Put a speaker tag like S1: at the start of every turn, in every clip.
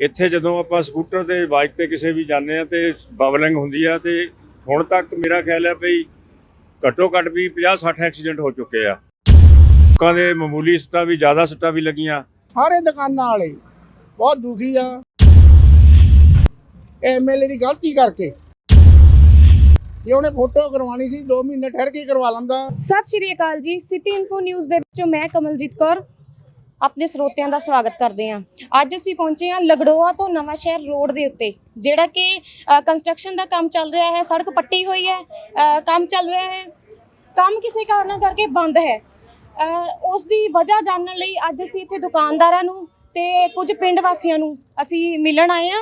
S1: ਇੱਥੇ ਜਦੋਂ ਆਪਾਂ ਸਕੂਟਰ ਤੇ ਬਾਈਕ ਤੇ ਕਿਸੇ ਵੀ ਜਾਂਦੇ ਆ ਤੇ ਬਬਲਿੰਗ ਹੁੰਦੀ ਆ ਤੇ ਹੁਣ ਤੱਕ ਮੇਰਾ ਖਿਆਲ ਹੈ ਵੀ ਘੱਟੋ ਘੱਟ ਵੀ 50 60 ਐਕਸੀਡੈਂਟ ਹੋ ਚੁੱਕੇ ਆ। ਲੋਕਾਂ ਦੇ ਮਾਮੂਲੀ ਸੱਟਾਂ ਵੀ ਜ਼ਿਆਦਾ ਸੱਟਾਂ ਵੀ ਲੱਗੀਆਂ।
S2: ਸਾਰੇ ਦੁਕਾਨਾਂ ਵਾਲੇ ਬਹੁਤ ਦੁਖੀ ਆ। ਐਮਐਲਏ ਦੀ ਗਲਤੀ ਕਰਕੇ ਜੇ ਉਹਨੇ ਫੋਟੋ ਕਰਵਾਉਣੀ ਸੀ 2 ਮਹੀਨੇ ਠਹਿਰ ਕੇ ਕਰਵਾ ਲੈਂਦਾ।
S3: ਸਤਿ ਸ਼੍ਰੀ ਅਕਾਲ ਜੀ। ਸਿਟੀ ਇਨਫੋ ਨਿਊਜ਼ ਦੇ ਵਿੱਚੋਂ ਮੈਂ ਕਮਲਜੀਤ ਕੌਰ। ਆਪਣੇ ਸਰੋਤਿਆਂ ਦਾ ਸਵਾਗਤ ਕਰਦੇ ਹਾਂ। ਅੱਜ ਅਸੀਂ ਪਹੁੰਚੇ ਹਾਂ ਲਗੜੋਆ ਤੋਂ ਨਵਾਂ ਸ਼ਹਿਰ ਰੋਡ ਦੇ ਉੱਤੇ, ਜਿਹੜਾ ਕਿ ਕੰਸਟਰਕਸ਼ਨ ਦਾ ਕੰਮ ਚੱਲ ਰਿਹਾ ਹੈ, ਸੜਕ ਪੱਟੀ ਹੋਈ ਹੈ ਕੰਮ ਚੱਲ ਰਿਹਾ ਹੈ। ਕੰਮ ਕਿਸੇ ਕਾਰਨਾਂ ਕਰਕੇ ਬੰਦ ਹੈ। ਉਸ ਦੀ ਵਜ੍ਹਾ ਜਾਣਨ ਲਈ ਅੱਜ ਅਸੀਂ ਇੱਥੇ ਦੁਕਾਨਦਾਰਾਂ ਨੂੰ ਤੇ ਕੁਝ ਪਿੰਡ ਵਾਸੀਆਂ ਨੂੰ ਅਸੀਂ ਮਿਲਣ ਆਏ ਆ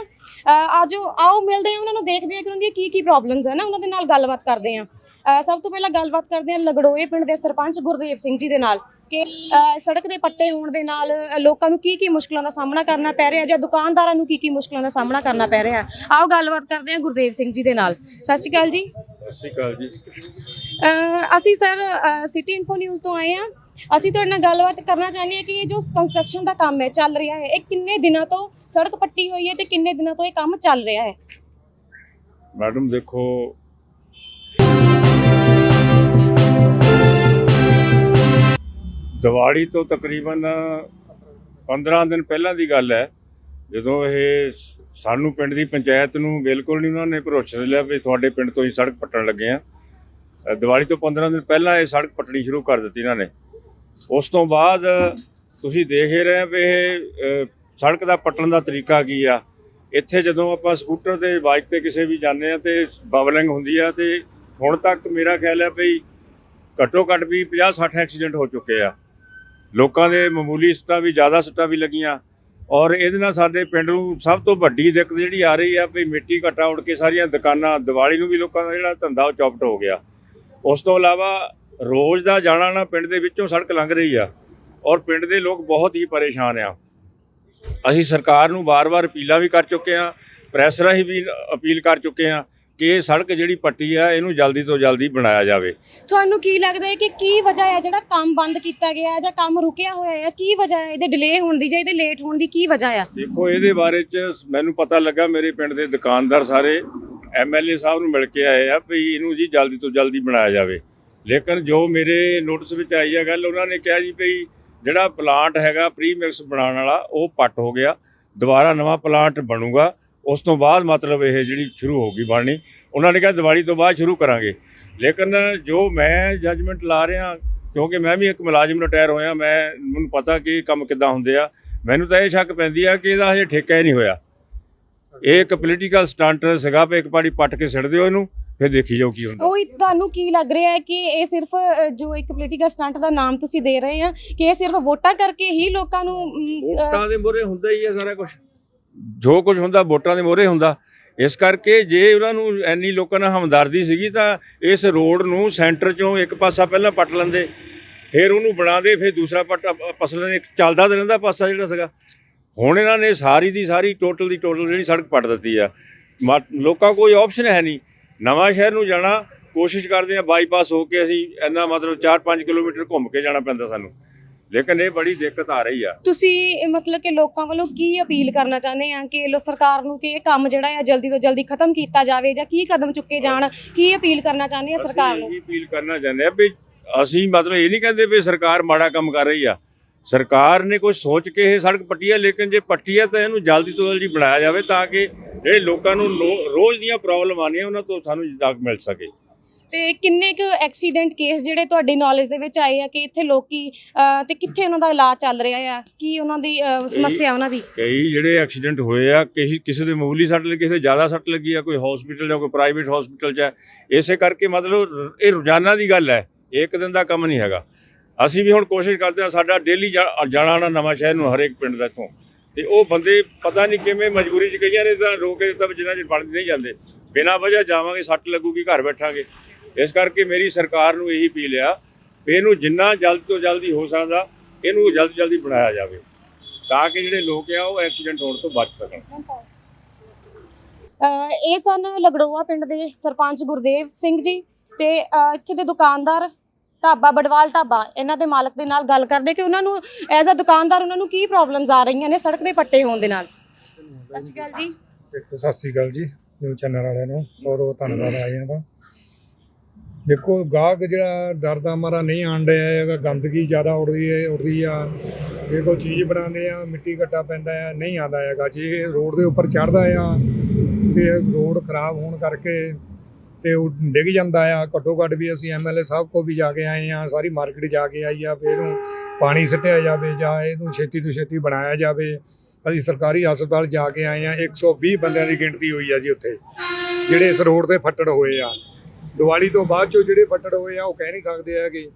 S3: ਆਜੋ, ਆਓ, ਮਿਲਦੇ ਹਾਂ, ਉਹਨਾਂ ਨੂੰ ਦੇਖਦੇ ਹਾਂ ਕਿ ਉਹਨਾਂ ਦੀਆਂ ਕੀ ਕੀ ਪ੍ਰੋਬਲਮਸ ਹੈ ਨਾ ਉਹਨਾਂ ਦੇ ਨਾਲ ਗੱਲਬਾਤ ਕਰਦੇ ਹਾਂ। ਸਭ ਤੋਂ ਪਹਿਲਾਂ ਗੱਲਬਾਤ ਕਰਦੇ ਹਾਂ ਲਗੜੋਏ ਪਿੰਡ ਦੇ ਸਰਪੰਚ ਗੁਰਦੇਵ ਸਿੰਘ ਜੀ ਦੇ ਨਾਲ। ਕਿ ਸੜਕ ਦੇ ਪੱਟੇ ਹੋਣ ਦੇ ਨਾਲ ਲੋਕਾਂ ਨੂੰ ਕੀ ਕੀ ਮੁਸ਼ਕਲਾਂ ਦਾ ਸਾਹਮਣਾ ਕਰਨਾ ਪੈ ਰਿਹਾ ਜਾਂ ਦੁਕਾਨਦਾਰਾਂ ਨੂੰ ਕੀ ਕੀ ਮੁਸ਼ਕਲਾਂ ਦਾ ਸਾਹਮਣਾ ਕਰਨਾ ਪੈ ਰਿਹਾ? ਆਓ ਗੱਲਬਾਤ ਕਰਦੇ ਹਾਂ ਗੁਰਦੇਵ ਸਿੰਘ ਜੀ ਦੇ ਨਾਲ। ਸਤਿ ਸ਼੍ਰੀ ਅਕਾਲ ਜੀ।
S1: ਸਤਿ ਸ਼੍ਰੀ ਅਕਾਲ ਜੀ।
S3: ਅਸੀਂ ਸਰ ਸਿਟੀ ਇਨਫੋ ਨਿਊਜ਼ ਤੋਂ ਆਏ ਹਾਂ। ਅਸੀਂ ਤੁਹਾਡੇ ਨਾਲ ਗੱਲਬਾਤ ਕਰਨਾ ਚਾਹੁੰਦੇ ਹਾਂ ਕਿ ਇਹ ਜੋ ਕੰਸਟਰਕਸ਼ਨ ਦਾ ਕੰਮ ਹੈ ਚੱਲ ਰਿਹਾ ਹੈ ਇਹ ਕਿੰਨੇ ਦਿਨਾਂ ਤੋਂ ਸੜਕ ਪੱਟੀ ਹੋਈ ਹੈ ਤੇ ਕਿੰਨੇ ਦਿਨਾਂ ਤੋਂ ਇਹ ਕੰਮ ਚੱਲ ਰਿਹਾ ਹੈ?
S1: ਮੈਡਮ ਦੇਖੋ ਦੀਵਾਲੀ ਤੋਂ ਤਕਰੀਬਨ 15 ਦਿਨ ਪਹਿਲਾਂ ਦੀ ਗੱਲ ਹੈ, ਜਦੋਂ ਇਹ ਸਾਨੂੰ ਪਿੰਡ ਦੀ ਪੰਚਾਇਤ ਨੂੰ ਬਿਲਕੁਲ ਨਹੀਂ ਉਹਨਾਂ ਨੇ ਭਰੋਸਾ ਲਿਆ ਵੀ ਤੁਹਾਡੇ ਪਿੰਡ ਤੋਂ ਹੀ ਸੜਕ ਪੱਟਣ ਲੱਗੇ ਆ ਦਿਵਾਲੀ ਤੋਂ 15 ਦਿਨ ਪਹਿਲਾਂ ਇਹ ਸੜਕ ਪੱਟਣੀ ਸ਼ੁਰੂ ਕਰ ਦਿੱਤੀ ਇਹਨਾਂ ਨੇ। ਉਸ ਤੋਂ ਬਾਅਦ ਤੁਸੀਂ ਦੇਖ ਹੀ ਰਹੇ ਵੀ ਇਹ ਸੜਕ ਦਾ ਪੱਟਣ ਦਾ ਤਰੀਕਾ ਕੀ ਆ। ਇੱਥੇ ਜਦੋਂ ਆਪਾਂ ਸਕੂਟਰ ਤੇ ਬਾਈਕ ਤੇ ਕਿਸੇ ਵੀ ਜਾਂਦੇ ਆ ਤੇ ਬਬਲਿੰਗ ਹੁੰਦੀ ਆ ਤੇ ਹੁਣ ਤੱਕ ਮੇਰਾ ਖਿਆਲ ਹੈ ਵੀ ਘੱਟੋ ਘੱਟ ਵੀ 50 60 ਐਕਸੀਡੈਂਟ ਹੋ ਚੁੱਕੇ ਆ। ਲੋਕਾਂ ਦੇ ਮਾਮੂਲੀ ਸੱਟਾਂ ਵੀ, ਜ਼ਿਆਦਾ ਸੱਟਾਂ ਵੀ ਲੱਗੀਆਂ। ਔਰ ਇਹਦੇ ਨਾਲ ਸਾਡੇ ਪਿੰਡ ਨੂੰ ਸਭ ਤੋਂ ਵੱਡੀ ਦਿੱਕਤ ਜਿਹੜੀ ਆ ਰਹੀ ਆ, ਵੀ ਮਿੱਟੀ ਘਟਾ ਉੜ ਕੇ ਸਾਰੀਆਂ ਦੁਕਾਨਾਂ, ਦੀਵਾਲੀ ਨੂੰ ਵੀ ਲੋਕਾਂ ਦਾ ਜਿਹੜਾ ਧੰਦਾ ਉਹ ਚੌਪਟ ਹੋ ਗਿਆ। ਉਸ ਤੋਂ ਇਲਾਵਾ ਰੋਜ਼ ਦਾ ਜਾਣਾ ਨਾ ਪਿੰਡ ਦੇ ਵਿੱਚੋਂ ਸੜਕ ਲੰਘ ਰਹੀ ਆ, ਔਰ ਪਿੰਡ ਦੇ ਲੋਕ ਬਹੁਤ ਹੀ ਪਰੇਸ਼ਾਨ ਆ। ਅਸੀਂ ਸਰਕਾਰ ਨੂੰ ਵਾਰ-ਵਾਰ ਅਪੀਲਾਂ ਵੀ ਕਰ ਚੁੱਕੇ ਆ, ਪ੍ਰੈਸ ਰਾਹੀਂ ਵੀ ਅਪੀਲ ਕਰ ਚੁੱਕੇ ਆ ਕਿ ਇਹ ਸੜਕ ਜਿਹੜੀ ਪੱਟੀ ਆ ਇਹਨੂੰ ਜਲਦੀ ਤੋਂ ਜਲਦੀ ਬਣਾਇਆ ਜਾਵੇ।
S3: ਤੁਹਾਨੂੰ ਕੀ ਲੱਗਦਾ ਹੈ ਕਿ ਕੀ ਵਜ੍ਹਾ ਹੈ ਜਿਹੜਾ ਕੰਮ ਬੰਦ ਕੀਤਾ ਗਿਆ ਹੈ ਜਾਂ ਕੰਮ ਰੁਕਿਆ ਹੋਇਆ ਹੈ? ਕੀ ਵਜ੍ਹਾ ਹੈ? ਇਹਦੇ ਡਿਲੇ ਹੋਣ ਦੀ ਜਾਂ ਇਹਦੇ ਲੇਟ ਹੋਣ ਦੀ ਕੀ ਵਜ੍ਹਾ ਹੈ
S1: ਦੇਖੋ ਇਹਦੇ ਬਾਰੇ ਚ ਮੈਨੂੰ ਪਤਾ ਲੱਗਾ ਮੇਰੇ ਪਿੰਡ ਦੇ ਦੁਕਾਨਦਾਰ ਸਾਰੇ ਐਮਐਲਏ ਸਾਹਿਬ ਨੂੰ ਮਿਲ ਕੇ ਆਏ ਆ ਵੀ ਇਹਨੂੰ ਜੀ ਜਲਦੀ ਤੋਂ ਜਲਦੀ ਬਣਾਇਆ ਜਾਵੇ। ਲੇਕਿਨ ਜੋ ਮੇਰੇ ਨੋਟਿਸ ਵਿੱਚ ਆਈ ਆ ਗੱਲ ਉਹਨਾਂ ਨੇ ਕਿਹਾ ਜੀ ਵੀ ਜਿਹੜਾ ਪਲਾਂਟ ਹੈਗਾ ਪ੍ਰੀਮਿਕਸ ਬਣਾਉਣ ਵਾਲਾ ਉਹ ਪੱਟ ਹੋ ਗਿਆ। ਦੁਬਾਰਾ ਨਵਾਂ ਪਲਾਂਟ ਬਣੂਗਾ। ਉਸ ਤੋਂ ਬਾਅਦ ਮਤਲਬ ਇਹ ਜਿਹੜੀ ਸ਼ੁਰੂ ਹੋਗੀ ਬਣਨੀ ਉਹਨਾਂ ਨੇ ਕਿਹਾ ਦੀਵਾਲੀ ਤੋਂ ਬਾਅਦ ਸ਼ੁਰੂ ਕਰਾਂਗੇ। ਲੇਕਿਨ ਜੋ ਮੈਂ ਜੱਜਮੈਂਟ ਲਾ ਰਿਹਾ ਕਿਉਂਕਿ ਮੈਂ ਵੀ ਇੱਕ ਮੁਲਾਜ਼ਮ ਰਿਟਾਇਰ ਹੋਇਆ ਮੈਂ ਮੈਨੂੰ ਪਤਾ ਕਿ ਕੰਮ ਕਿੱਦਾਂ ਹੁੰਦੇ ਆ। ਮੈਨੂੰ ਤਾਂ ਇਹ ਸ਼ੱਕ ਪੈਂਦੀ ਆ ਕਿ ਇਹਦਾ ਹਜੇ ਠੇਕਾ ਹੀ ਨਹੀਂ ਹੋਇਆ। ਇਹ ਇੱਕ ਪੋਲੀਟੀਕਲ ਸਟੰਟ ਸੀਗਾ ਵੀ ਇੱਕ ਪਾੜੀ ਪੱਟ ਕੇ ਸਿੱਟ ਦਿਓ ਇਹਨੂੰ ਫਿਰ ਦੇਖੀ ਜਾਓ ਕੀ ਹੁੰਦਾ।
S3: ਉਹ ਤੁਹਾਨੂੰ ਕੀ ਲੱਗ ਰਿਹਾ ਹੈ ਕਿ ਇਹ ਸਿਰਫ ਜੋ ਇੱਕ ਪੋਲੀਟੀਕਲ ਸਟੰਟ ਦਾ ਨਾਮ ਤੁਸੀਂ ਦੇ ਰਹੇ ਆ ਕਿ ਇਹ ਸਿਰਫ ਵੋਟਾਂ ਕਰਕੇ ਹੀ ਲੋਕਾਂ ਨੂੰ
S1: ਵੋਟਾਂ ਦੇ ਮੋਰੇ ਹੁੰਦਾ ਹੀ ਹੈ ਸਾਰਾ ਕੁਝ ਜੋ ਕੁਝ ਹੁੰਦਾ ਵੋਟਾਂ ਦੇ ਮੋਹਰੇ ਹੁੰਦਾ। ਇਸ ਕਰਕੇ ਜੇ ਉਹਨਾਂ ਨੂੰ ਐਨੀ ਲੋਕਾਂ ਨਾਲ ਹਮਦਰਦੀ ਸੀਗੀ ਤਾਂ ਇਸ ਰੋਡ ਨੂੰ ਸੈਂਟਰ ਚੋਂ ਇੱਕ ਪਾਸਾ ਪਹਿਲਾਂ ਪੱਟ ਲੈਂਦੇ, ਫਿਰ ਉਹਨੂੰ ਬਣਾਦੇ ਫਿਰ ਦੂਸਰਾ ਪੱਟ ਪਸਲ ਦੇ ਚੱਲਦਾ ਤਾਂ ਰਹਿੰਦਾ ਪਾਸਾ ਜਿਹੜਾ ਸੀਗਾ। ਹੁਣ ਇਹਨਾਂ ਨੇ ਸਾਰੀ ਦੀ ਸਾਰੀ ਟੋਟਲ ਦੀ ਟੋਟਲ ਜਿਹੜੀ ਸੜਕ ਪੱਟ ਦਿੱਤੀ ਆ। ਮਾ- ਲੋਕਾਂ ਕੋਈ ਆਪਸ਼ਨ ਹੈ ਨਹੀਂ। ਨਵਾਂ ਸ਼ਹਿਰ ਨੂੰ ਜਾਣਾ, ਕੋਸ਼ਿਸ਼ ਕਰਦੇ ਆ ਬਾਈਪਾਸ ਹੋ ਕੇ ਅਸੀਂ ਇੰਨਾ ਮਤਲਬ 4-5 ਕਿਲੋਮੀਟਰ ਘੁੰਮ ਕੇ ਜਾਣਾ ਪੈਂਦਾ ਸਾਨੂੰ। ਲੇਕਿਨ ਇਹ ਬੜੀ ਦਿੱਕਤ ਆ ਰਹੀ ਆ।
S3: ਤੁਸੀਂ ਮਤਲਬ ਕਿ ਲੋਕਾਂ ਵੱਲੋਂ ਕੀ ਅਪੀਲ ਕਰਨਾ ਚਾਹੁੰਦੇ ਆ ਕਿ ਲੋ ਸਰਕਾਰ ਨੂੰ ਕਿ ਇਹ ਕੰਮ ਜਿਹੜਾ ਹੈ ਜਲਦੀ ਤੋਂ ਜਲਦੀ ਖਤਮ ਕੀਤਾ ਜਾਵੇ ਜਾਂ ਕੀ ਕਦਮ ਚੁੱਕੇ ਜਾਣ? ਕੀ ਅਪੀਲ ਕਰਨਾ ਚਾਹੁੰਦੇ ਆ ਸਰਕਾਰ
S1: ਅਸੀਂ
S3: ਨੂੰ?
S1: ਇਹੀ ਅਪੀਲ ਕਰਨਾ ਚਾਹੁੰਦੇ ਆ ਵੀ ਅਸੀਂ ਮਤਲਬ ਇਹ ਨਹੀਂ ਕਹਿੰਦੇ ਵੀ ਸਰਕਾਰ ਮਾੜਾ ਕੰਮ ਕਰ ਰਹੀ ਆ। ਸਰਕਾਰ ਨੇ ਕੁਝ ਸੋਚ ਕੇ ਇਹ ਸੜਕ ਪੱਟੀ ਆ ਲੇਕਿਨ ਜੇ ਪੱਟੀ ਆ ਤਾਂ ਇਹਨੂੰ ਜਲਦੀ ਤੋਂ ਜਲਦੀ ਬਣਾਇਆ ਜਾਵੇ ਤਾਂ ਕਿ ਜਿਹੜੇ ਲੋਕਾਂ ਨੂੰ ਰੋਜ਼ ਦੀਆਂ ਪ੍ਰੋਬਲਮ ਆਉਂਦੀਆਂ ਉਹਨਾਂ ਤੋਂ ਸਾਨੂੰ ਨਿਜਾਤ ਮਿਲ ਸਕੇ।
S3: ਤੇ ਕਿੰਨੇ ਕੁ ਐਕਸੀਡੈਂਟ ਕੇਸ ਜਿਹੜੇ ਤੁਹਾਡੀ ਨੌਲੇਜ ਦੇ ਵਿੱਚ ਆਏ ਆ ਕਿ ਇੱਥੇ ਲੋਕੀ ਅਹ, ਤੇ ਕਿੱਥੇ ਉਹਨਾਂ ਦਾ ਇਲਾਜ ਚੱਲ ਰਿਹਾ ਆ? ਕੀ ਉਹਨਾਂ ਦੀ ਅਹ, ਸਮੱਸਿਆ ਉਹਨਾਂ ਦੀ?
S1: ਕਈ ਜਿਹੜੇ ਐਕਸੀਡੈਂਟ ਹੋਏ ਆ ਕਿਸੇ ਕਿਸੇ ਦੇ ਮਾਮੂਲੀ ਸੱਟ ਲੱਗੀ ਕਿਸੇ ਦੇ ਜ਼ਿਆਦਾ ਸੱਟ ਲੱਗੀ ਆ ਕੋਈ ਹਸਪੀਟਲ ਜਾਂ ਕੋਈ ਪ੍ਰਾਈਵੇਟ ਹਸਪੀਟਲ 'ਚ ਹੈ ਇਸੇ ਕਰਕੇ ਮਤਲਬ ਰ- ਇਹ ਰੋਜ਼ਾਨਾ ਦੀ ਗੱਲ ਹੈ ਇੱਕ ਦਿਨ ਦਾ ਕੰਮ ਨਹੀਂ ਹੈਗਾ। ਅਸੀਂ ਵੀ ਹੁਣ ਕੋਸ਼ਿਸ਼ ਕਰਦੇ ਹਾਂ ਸਾਡਾ ਡੇਲੀ ਜਾਣਾ ਆਉਣਾ ਨਵਾਂ ਸ਼ਹਿਰ ਨੂੰ ਹਰੇਕ ਪਿੰਡ ਦਾ ਇੱਥੋਂ। ਤੇ ਉਹ ਬੰਦੇ ਪਤਾ ਨਹੀਂ ਕਿਵੇਂ ਮਜਬੂਰੀ 'ਚ ਕਈਆਂ ਨੇ ਤਾਂ ਰੋਕ ਕੇ ਦਿੱਤਾ ਵੀ ਜਿਨ੍ਹਾਂ 'ਚ ਬਣਦੇ ਨਹੀਂ ਜਾਂਦੇ। ਬਿਨਾਂ ਵਜ੍ਹਾ ਜਾਵਾਂਗੇ ਸੱਟ ਲੱਗੂਗੀ ਘਰ ਬੈਠਾਂਗੇ। ਇਸ ਕਰਕੇ ਮੇਰੀ ਸਰਕਾਰ ਨੂੰ ਇਹੀ ਅਪੀਲ ਆ ਵੀ ਇਹਨੂੰ ਜਿੰਨਾ ਜਲਦ ਤੋਂ ਜਲਦੀ ਹੋ ਸਕਦਾ ਇਹਨੂੰ ਜਲਦ ਜਲਦੀ ਬਣਾਇਆ ਜਾਵੇ ਤਾਂ ਕਿ ਜਿਹੜੇ ਲੋਕ ਆ ਉਹ ਐਕਸੀਡੈਂਟ ਹੋਣ ਤੋਂ ਬਚ ਸਕਣ।
S3: ਇਹ ਸਨ ਲਗੜੋਆ ਪਿੰਡ ਦੇ ਸਰਪੰਚ ਗੁਰਦੇਵ ਸਿੰਘ ਜੀ ਤੇ ਇੱਥੇ ਦੇ ਦੁਕਾਨਦਾਰ ਢਾਬਾ ਬਡਵਾਲ ਢਾਬਾ ਇਹਨਾਂ ਦੇ ਮਾਲਕ ਦੇ ਨਾਲ ਗੱਲ ਕਰਦੇ ਕਿ ਉਹਨਾਂ ਨੂੰ ਐਜ਼ ਅ ਦੁਕਾਨਦਾਰ ਉਹਨਾਂ ਨੂੰ ਕੀ ਪ੍ਰੋਬਲਮਸ ਆ ਰਹੀਆਂ ਨੇ ਸੜਕ ਦੇ ਪੱਟੇ ਹੋਣ ਦੇ ਨਾਲ। ਸਤਿ ਸ਼੍ਰੀ ਅਕਾਲ ਜੀ।
S4: ਸਤਿ ਸ੍ਰੀ ਅਕਾਲ ਜੀ ਨਿਊ ਚੈਨਲ ਵਾਲਿਆਂ ਨੂੰ ਬਹੁਤ ਬਹੁਤ ਧੰਨਵਾਦ ਆਇਆਂ ਦਾ। ਦੇਖੋ, ਗਾਹਕ ਜਿਹੜਾ ਡਰਦਾ ਮਾਰਾ ਨਹੀਂ ਆਣ ਰਿਹਾ ਹੈਗਾ ਗੰਦਗੀ ਜ਼ਿਆਦਾ ਉੜਦੀ ਹੈ ਉੜਦੀ ਆ, ਜੇ ਕੋਈ ਚੀਜ਼ ਬਣਾਉਂਦੇ ਆ, ਮਿੱਟੀ ਘੱਟਾ ਪੈਂਦਾ ਆ, ਨਹੀਂ ਆਉਂਦਾ ਹੈਗਾ। ਜੇ ਰੋਡ ਦੇ ਉੱਪਰ ਚੜਦਾ ਆ, ਤੇ ਰੋਡ ਖਰਾਬ ਹੋਣ ਕਰਕੇ ਤੇ ਉਹ ਡਿੱਗ ਜਾਂਦਾ ਆ। ਘੱਟੋ ਘੱਟ ਵੀ ਅਸੀਂ ਐਮਐਲਏ ਸਾਹਿਬ ਕੋ ਵੀ ਜਾ ਕੇ ਆਏ ਆ, ਸਾਰੀ ਮਾਰਕੀਟ ਜਾ ਕੇ ਆਈ ਆ, ਫਿਰ ਇਹਨੂੰ ਪਾਣੀ ਸਿੱਟਿਆ ਜਾਵੇ ਜਾਂ ਇਹਨੂੰ ਛੇਤੀ ਤੋਂ ਛੇਤੀ ਬਣਾਇਆ ਜਾਵੇ। ਅਸੀਂ ਸਰਕਾਰੀ ਹਸਪਤਾਲ ਜਾ ਕੇ ਆਏ ਆ 120 ਬੰਦਿਆਂ ਦੀ ਗਿਣਤੀ ਹੋਈ ਆ ਜੀ ਉੱਥੇ, ਜਿਹੜੇ ਇਸ ਰੋਡ ਤੇ ਫੱਟੜ ਹੋਏ ਆ। ਦੀਵਾਲੀ ਤੋਂ ਬਾਅਦ ਚੋਂ ਜਿਹੜੇ ਫੱਟੜ ਹੋਏ ਆ, ਉਹ ਕਹਿ ਨਹੀਂ ਸਕਦੇ ਆ ਕਿ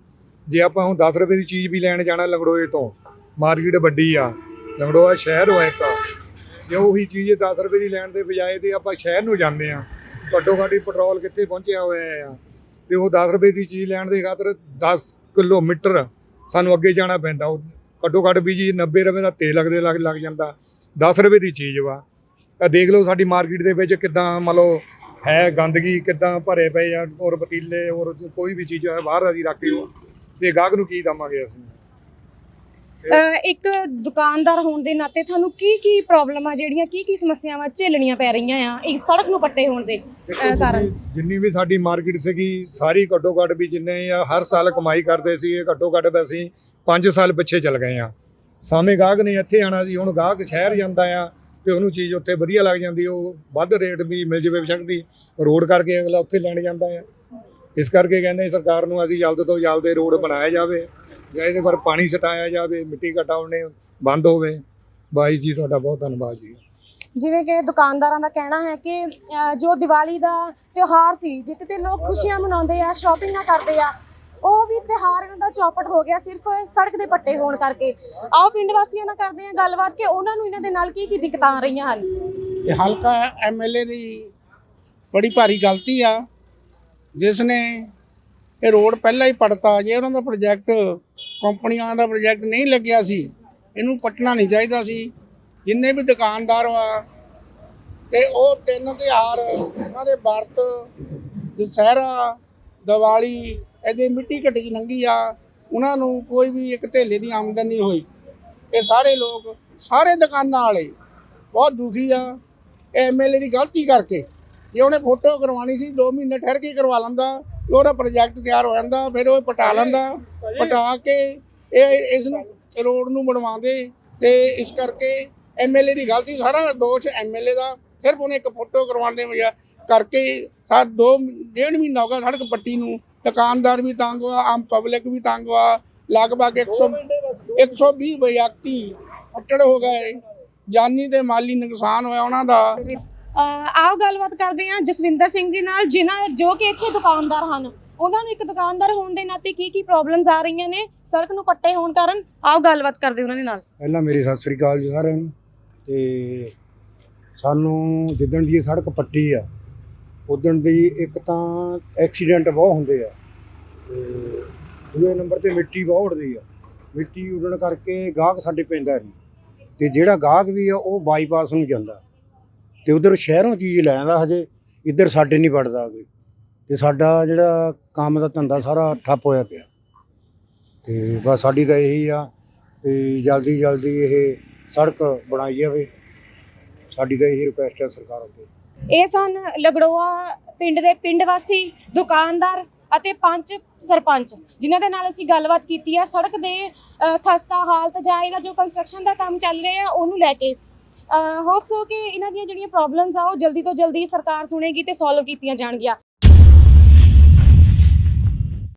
S4: ਜੇ ਆਪਾਂ ਹੁਣ 10 ਰੁਪਏ ਦੀ ਚੀਜ਼ ਵੀ ਲੈਣ ਜਾਣਾ ਲੰਗੜੋਏ ਤੋਂ, ਮਾਰਕੀਟ ਵੱਡੀ ਆ, ਲੰਗੜੋਆ ਸ਼ਹਿਰ ਹੋਇਆ ਇੱਕ ਜੇ ਉਹੀ ਚੀਜ਼ 10 ਰੁਪਏ ਦੀ ਲੈਣ ਦੇ ਬਜਾਏ ਤੇ ਆਪਾਂ ਸ਼ਹਿਰ ਨੂੰ ਜਾਂਦੇ ਆ, ਘੱਟੋ ਘੱਟ ਪੈਟਰੋਲ ਕਿੱਥੇ ਪਹੁੰਚਿਆ ਹੋਇਆ ਆ। ਤੇ ਉਹ 10 ਰੁਪਏ ਦੀ ਚੀਜ਼ ਲੈਣ ਦੇ ਖਾਤਰ 10 ਕਿਲੋਮੀਟਰ ਸਾਨੂੰ ਅੱਗੇ ਜਾਣਾ ਪੈਂਦਾ। ਉਹ ਘੱਟੋ ਘੱਟ ਵੀ ਜੀ 90 ਰੁਪਏ ਦਾ ਤੇਲ ਲੱਗਦੇ ਲੱਗ ਲੱਗ ਜਾਂਦਾ। 10 ਰੁਪਏ ਦੀ ਚੀਜ਼ ਵਾ। ਇਹ ਦੇਖ ਲਓ ਸਾਡੀ ਮਾਰਕੀਟ ਦੇ ਵਿੱਚ ਕਿਦਾਂ ਮੰਨ ਲਓ ਹੈ ਗੰਦਗੀ ਕਿਦਾਂ ਭਰੇ ਪਏ ਆ ਔਰ ਪਤੀਲੇ ਔਰ ਕੋਈ ਵੀ ਚੀਜ਼ ਹੈ ਬਾਹਰ ਅਸੀਂ ਰੱਖ ਦਿਓ। ਤੇ ਗਾਹਕ ਨੂੰ ਕੀ ਦਵਾਂਗੇ ਅਸੀਂ?
S3: ਇੱਕ ਦੁਕਾਨਦਾਰ ਹੋਣ ਦੇ ਨਾਤੇ ਤੁਹਾਨੂੰ ਕੀ ਕੀ ਪ੍ਰੋਬਲਮ ਆ ਜਿਹੜੀਆਂ ਕੀ ਕੀ ਸਮੱਸਿਆਵਾਂ ਝੇਲਣੀਆਂ ਪੈ ਰਹੀਆਂ ਆ ਇਸ ਸੜਕ ਨੂੰ ਪੱਟੇ ਹੋਣ ਦੇ ਕਾਰਨ?
S4: ਜਿੰਨੀ ਵੀ ਸਾਡੀ ਮਾਰਕੀਟ ਸੀਗੀ ਸਾਰੀ ਘੱਟੋ ਘੱਟ ਵੀ ਜਿੰਨੇ ਆ ਹਰ ਸਾਲ ਕਮਾਈ ਕਰਦੇ ਸੀ ਇਹ ਘੱਟੋ ਘੱਟ ਅਸੀਂ 5 ਸਾਲ ਪਿੱਛੇ ਚੱਲ ਗਏ ਆ। ਸਾਵੇਂ ਗਾਹਕ ਨੇ ਇੱਥੇ ਆਣਾ ਸੀ ਹੁਣ ਗਾਹਕ ਸ਼ਹਿਰ ਜਾਂਦਾ ਆ ਤੇ ਉਹਨੂੰ ਚੀਜ਼ ਉੱਥੇ ਵਧੀਆ ਲੱਗ ਜਾਂਦੀ, ਉਹ ਵੱਧ ਰੇਟ ਵੀ ਮਿਲ ਜਾਵੇ ਸਕਦੀ ਰੋਡ ਕਰਕੇ ਅਗਲਾ ਉੱਥੇ ਲੈਣ ਜਾਂਦਾ ਹੈ ਇਸ ਕਰਕੇ ਕਹਿੰਦੇ ਸਰਕਾਰ ਨੂੰ ਅਸੀਂ ਜਲਦ ਤੋਂ ਜਲਦ ਇਹ ਰੋਡ ਬਣਾਇਆ ਜਾਵੇ, ਜਾਂ ਇਹਦੇ ਪਰ ਪਾਣੀ ਸਟਾਇਆ ਜਾਵੇ, ਮਿੱਟੀ ਘਟਾਉਣੇ ਬੰਦ ਹੋਵੇ। ਬਾਈ ਜੀ, ਤੁਹਾਡਾ ਬਹੁਤ ਧੰਨਵਾਦ ਜੀ।
S3: ਜਿਵੇਂ ਕਿ ਦੁਕਾਨਦਾਰਾਂ ਦਾ ਕਹਿਣਾ ਹੈ ਕਿ ਜੋ ਦੀਵਾਲੀ ਦਾ ਤਿਉਹਾਰ ਸੀ ਜਿੱਥੇ ਤੇ ਲੋਕ ਖੁਸ਼ੀਆਂ ਮਨਾਉਂਦੇ ਆ, ਸ਼ਾਪਿੰਗਾਂ ਕਰਦੇ ਆ ਉਹ ਵੀ ਤਿਉਹਾਰ ਦਾ ਚੌਪਟ ਹੋ ਗਿਆ ਸਿਰਫ ਸੜਕ ਦੇ ਪੱਟੇ ਹੋਣ ਕਰਕੇ। ਆਓ ਪਿੰਡ ਵਾਸੀਆਂ ਨਾਲ ਕਰਦੇ ਆ ਗੱਲਬਾਤ ਕਿ ਉਹਨਾਂ ਨੂੰ ਇਹਨਾਂ ਦੇ ਨਾਲ ਕੀ ਕੀ ਦਿੱਕਤਾਂ ਆ ਰਹੀਆਂ ਹਨ।
S2: ਇਹ ਹਲਕਾ ਐਮਐਲਏ ਦੀ ਬੜੀ ਭਾਰੀ ਗਲਤੀ ਆ, ਜਿਸ ਨੇ ਇਹ ਰੋਡ ਪਹਿਲਾਂ ਹੀ ਪੜਤਾ, ਜੇ ਉਹਨਾਂ ਦਾ ਪ੍ਰੋਜੈਕਟ ਕੰਪਨੀਆਂ ਦਾ ਪ੍ਰੋਜੈਕਟ ਨਹੀਂ ਲੱਗਿਆ ਸੀ, ਇਹਨੂੰ ਪਟਣਾ ਨਹੀਂ ਚਾਹੀਦਾ ਸੀ। ਜਿੰਨੇ ਵੀ ਦੁਕਾਨਦਾਰ ਵਾ ਤੇ ਉਹ ਤਿੰਨ ਤਿਉਹਾਰ ਉਹਨਾਂ ਦੇ ਵਰਤ, ਦੁਸਹਿਰਾ, ਦੀਵਾਲੀ ਇਹਦੇ ਮਿੱਟੀ ਘਟੀ ਲੰਗੀ ਆ ਉਹਨਾਂ ਨੂੰ ਕੋਈ ਵੀ ਇੱਕ ਧੇਲੇ ਦੀ ਆਮਦਨ ਨਹੀਂ ਹੋਈ। ਇਹ ਸਾਰੇ ਲੋਕ ਸਾਰੇ ਦੁਕਾਨਾਂ ਵਾਲੇ ਬਹੁਤ ਦੁਖੀ ਆ। ਐਮਐਲਏ ਦੀ ਗਲਤੀ ਕਰਕੇ ਜੇ ਉਹਨੇ ਫੋਟੋ ਕਰਵਾਉਣੀ ਸੀ 2 ਮਹੀਨੇ ਠਹਿਰ ਕੇ ਕਰਵਾ ਲੈਂਦਾ ਉਹਦਾ ਪ੍ਰੋਜੈਕਟ ਤਿਆਰ ਹੋ ਜਾਂਦਾ ਫਿਰ ਉਹ ਪਟਾ ਲੈਂਦਾ ਪਟਾ ਕੇ ਇਹ ਇਸ ਨੂੰ ਰੋਡ ਨੂੰ ਬਣਵਾਉਂਦੇ ਤੇ ਇਸ ਕਰਕੇ ਐਮਐਲਏ ਦੀ ਗਲਤੀ ਸਾਰਾ ਦੋਸ਼ ਐਮਐਲਏ ਦਾ। ਸਿਰਫ ਉਹਨੇ ਇੱਕ ਫੋਟੋ ਕਰਵਾਉਣ ਵਜ੍ਹਾ ਕਰਕੇ ਸਾ ਦੋ ਡੇਢ ਮਹੀਨਾ ਹੋ ਗਿਆ ਸੜਕ ਪੱਟੀ ਨੂੰ ਦੁਕਾਨਦਾਰ ਵੀ ਤੰਗ ਹੋਆ ਆਮ ਪਬਲਿਕ ਵੀ ਤੰਗ ਹੋਆ ਲਗਭਗ 100 120 ਵਿਅਕਤੀ ਫੱਟੜ ਹੋ ਗਏ। ਜਾਨੀ ਤੇ ਮਾਲੀ ਨੁਕਸਾਨ ਹੋਇਆ ਉਹਨਾਂ ਦਾ।
S3: ਆਓ ਗੱਲਬਾਤ ਕਰਦੇ ਹਾਂ ਜਸਵਿੰਦਰ ਸਿੰਘ ਜੀ ਨਾਲ ਜਿਨ੍ਹਾਂ ਜੋ ਕਿ ਇੱਥੇ ਦੁਕਾਨਦਾਰ ਹਨ। ਉਹਨਾਂ ਨੂੰ ਇੱਕ ਦੁਕਾਨਦਾਰ ਹੋਣ ਦੇ ਨਾਤੇ ਕੀ ਕੀ ਪ੍ਰੋਬਲਮਸ ਆ ਰਹੀਆਂ ਨੇ? ਸੜਕ ਨੂੰ ਪੱਟੇ ਹੋਣ ਕਾਰਨ ਆਓ ਗੱਲਬਾਤ ਕਰਦੇ ਉਹਨਾਂ ਦੇ ਨਾਲ।
S5: ਪਹਿਲਾਂ ਮੇਰੀ ਸਤਿ ਸ੍ਰੀ ਅਕਾਲ ਜੀ ਸਾਰਿਆਂ ਨੂੰ। ਤੇ ਸਾਨੂੰ ਜਿੱਦਣ ਦੀ ਇਹ ਸੜਕ ਪੱਟੀ ਆ ਉਦਣ ਦੀ ਇੱਕ ਤਾਂ ਐਕਸੀਡੈਂਟ ਬਹੁਤ ਹੁੰਦੇ ਆ। ਤੇ ਦੂਜੇ ਨੰਬਰ ਤੇ ਮਿੱਟੀ ਬਹੁਤ ਉੜਦੀ ਆ। ਮਿੱਟੀ ਉਡਣ ਕਰਕੇ ਗਾਹਕ ਸਾਡੇ ਪੈਂਦਾ ਨਹੀਂ ਤੇ ਜਿਹੜਾ ਗਾਹਕ ਵੀ ਆ, ਉਹ ਬਾਈਪਾਸ ਨੂੰ ਜਾਂਦਾ। ਤੇ ਉਧਰ ਸ਼ਹਿਰੋਂ ਚੀਜ਼ ਲੈ ਆਉਂਦਾ ਹਜੇ, ਇੱਧਰ ਸਾਡੇ ਨਹੀਂ ਵੜਦਾ ਕੋਈ ਤੇ ਸਾਡਾ ਜਿਹੜਾ ਕੰਮ ਦਾ ਧੰਦਾ ਸਾਰਾ ਠੱਪ ਹੋਇਆ ਪਿਆ। ਤੇ ਬਸ ਸਾਡੀ ਤਾਂ ਇਹੀ ਆ ਵੀ ਜਲਦੀ ਜਲਦੀ ਇਹ ਸੜਕ ਬਣਾਈ ਜਾਵੇ। ਸਾਡੀ ਤਾਂ ਇਹੀ ਰਿਕੁਐਸਟ ਹੈ ਸਰਕਾਰ ਅੱਗੇ।
S3: ਇਹ ਸਨ ਲਗੜੋਆ ਪਿੰਡ ਦੇ ਪਿੰਡ ਵਾਸੀ, ਦੁਕਾਨਦਾਰ ਅਤੇ ਪੰਚ ਸਰਪੰਚ, ਜਿਨ੍ਹਾਂ ਦੇ ਨਾਲ ਅਸੀਂ ਗੱਲਬਾਤ ਕੀਤੀ ਆ। ਸੜਕ ਦੇ ਖਸਤਾ ਹਾਲਤ ਜਾਂ ਇਹਦਾ ਜੋ ਕੰਸਟਰਕਸ਼ਨ ਦਾ ਕੰਮ ਚੱਲ ਰਿਹਾ, ਉਹਨੂੰ ਲੈ ਕੇ। ਹੋਪਸ ਹੋ ਕਿ ਇਹਨਾਂ ਦੀਆਂ ਜਿਹੜੀਆਂ ਪ੍ਰੋਬਲਮਸ ਆ, ਉਹ ਜਲਦੀ ਤੋਂ ਜਲਦੀ ਸਰਕਾਰ ਸੁਣੇਗੀ ਤੇ ਸੋਲਵ ਕੀਤੀਆਂ ਜਾਣਗੀਆਂ।